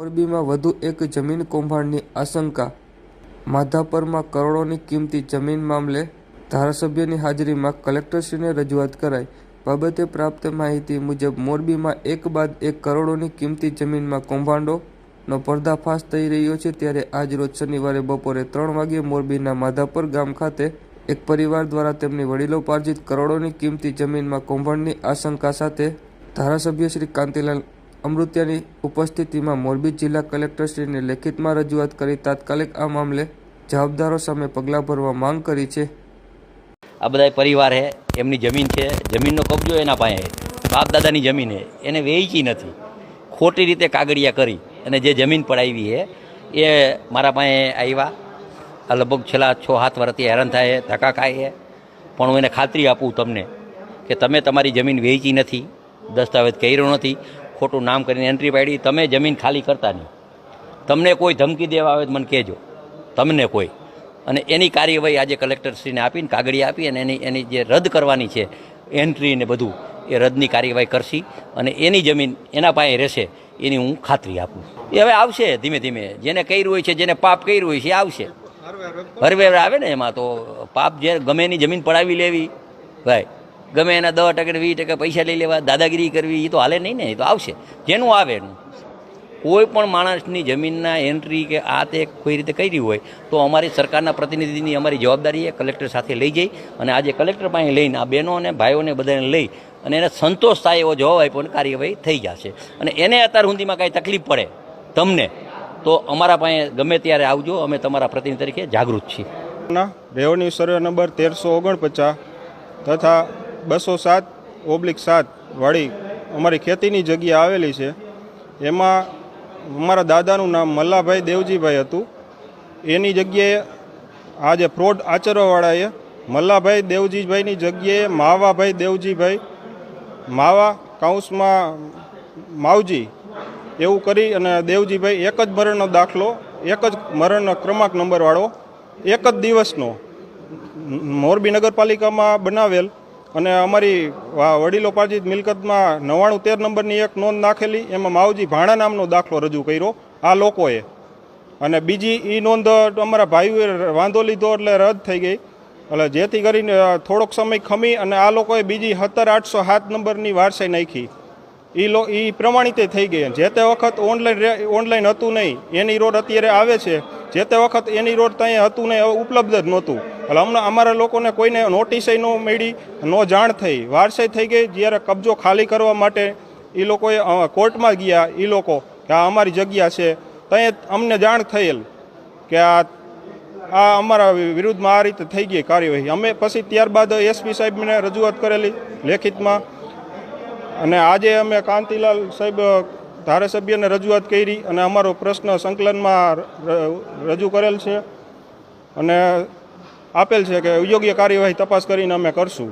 મોરબીમાં વધુ એક જમીન કૌભાંડની આશંકા. માધાપરમાં કરોડોની કિંમતી જમીન મામલે ધારાસભ્યની હાજરીમાં કલેક્ટરશ્રીને રજૂઆત કરાઈ. બાબતે પ્રાપ્ત માહિતી મુજબ, મોરબીમાં એક બાદ એક કરોડોની કિંમતી જમીનમાં કૌભાંડોનો પર્દાફાશ થઈ રહ્યો છે ત્યારે આજ રોજ શનિવારે બપોરે ત્રણ વાગ્યે મોરબીના માધાપર ગામ ખાતે એક પરિવાર દ્વારા તેમની વડીલોપાર્જિત કરોડોની કિંમતી જમીનમાં કૌભાંડની આશંકા સાથે ધારાસભ્ય શ્રી કાંતિલાલ અમૃત્યાની ઉપસ્થિતિમાં મોરબી જિલ્લા કલેક્ટરશ્રીને લેખિતમાં રજૂઆત કરી તાત્કાલિક આ મામલે જવાબદારો સામે પગલાં ભરવા માંગ કરી છે. આ બધા પરિવાર છે એમની જમીન છે, જમીનનો કબજો એના પાસે બાપ દાદાની જમીન હે, એને વેચી નથી. ખોટી રીતે કાગળિયા કરી અને જે જમીન પડાવી હે, એ મારા પાસે આવ્યા આ લગભગ છેલ્લા છ સાત વર્ષથી હેરાન થાય છે ધક્કા ખાય છે પણ હું એને ખાતરી આપું તમને કે તમે તમારી જમીન વેચી નથી, દસ્તાવેજ કર્યો નથી. ખોટું નામ કરીને એન્ટ્રી પાડી તમે જમીન ખાલી કરતા નહીં. તમને કોઈ ધમકી દેવા આવે તો મને કહેજો. તમને કોઈ. અને એની કાર્યવાહી આજે કલેક્ટરશ્રીને આપીને કાગળી આપી અને એની એની જે રદ કરવાની છે એન્ટ્રી ને બધું એ રદની કાર્યવાહી કરશી અને એની જમીન એના પાસે રહેશે એની હું ખાતરી આપું. એ હવે આવશે ધીમે ધીમે. જેને કર્યું હોય છે જેને પાપ કર્યું હોય છે એ આવશે. હરવે આવે ને એમાં તો પાપ જે ગમે એની જમીન પડાવી લેવી. ભાઈ ગમે એના દસ ટકા વીસ ટકા પૈસા લઈ લેવા, દાદાગીરી કરવી એ તો હાલે નહીં ને એ તો આવશે. જેનું આવે એનું. કોઈ પણ માણસની જમીનના એન્ટ્રી કે આ તે કોઈ રીતે કરી હોય, તો અમારી સરકારના પ્રતિનિધિની અમારી જવાબદારી એ કલેક્ટર સાથે લઈ જઈ અને આજે કલેક્ટર પાસે લઈને આ બહેનો અને ભાઈઓને બધાને લઈ અને એને સંતોષ થાય એવો જવાબ આપ્યો અને કાર્યવાહી થઈ જશે. અને એને અત્યાર સુધીમાં કાંઈ તકલીફ પડે તમને, તો અમારા પાસે ગમે ત્યારે આવજો, અમે તમારા પ્રતિનિધિ તરીકે જાગૃત છીએ. રેવન્યુ સર્વે નંબર તેરસો ઓગણપચાસ તથા બસો સાત ઓબ્લિક સાત વાળી અમારી ખેતીની જગ્યા આવેલી છે. એમાં અમારા દાદાનું નામ મલ્લાભાઈ દેવજીભાઈ હતું. એની જગ્યાએ આ જે ફ્રોડ આચરવાવાળાએ મલ્લાભાઈ દેવજીભાઈની જગ્યાએ માવાભાઈ દેવજીભાઈ, માવા કાઉસમાં માવજી એવું કરી અને દેવજીભાઈ એક જ મરણનો દાખલો, એક જ મરણનો ક્રમાંક નંબરવાળો, એક જ દિવસનો મોરબી નગરપાલિકામાં બનાવેલ અને અમારી વડીલોપાર્જિત મિલકતમાં નવ્વાણું તેર નંબરની એક નોંધ નાખેલી, એમાં માવજી ભાણા નામનો દાખલો રજૂ કર્યો, આ લોકોએ. અને બીજી એ નોંધ અમારા ભાઈઓએ વાંધો લીધો એટલે રદ થઈ ગઈ. એટલે જેથી કરીને થોડોક સમય ખમી અને આ લોકોએ બીજી સત્તર આઠસો સાત નંબરની વારસાઈ નાખી. એ લો એ પ્રમાણિતે થઈ ગઈ. જે તે વખત ઓનલાઈન ઓનલાઈન હતું નહીં, એની રોડ અત્યારે આવે છે. જે તે વખત એની રોડ ત્યાં હતું ને ઉપલબ્ધ જ નહોતું. એટલે હમણાં અમારા લોકોને કોઈને નોટિસે ન મળી, ન જાણ થઈ. વારસાઈ થઈ ગઈ, જ્યારે કબજો ખાલી કરવા માટે એ લોકોએ કોર્ટમાં ગયા એ લોકો કે આ અમારી જગ્યા છે. ત્યાં અમને જાણ થયેલ કે આ આ અમારા વિરુદ્ધમાં આ રીતે થઈ ગઈ કાર્યવાહી. અમે પછી ત્યારબાદ એસપી સાહેબને રજૂઆત કરેલી લેખિતમાં. અને આજે અમે કાંતિલાલ સાહેબ ધારાસભ્યને રજૂઆત કરી અને અમારો પ્રશ્ન સંકલનમાં રજૂ કરેલ છે અને આપેલ છે કે યોગ્ય કાર્યવાહી તપાસ કરીને અમે કરશું.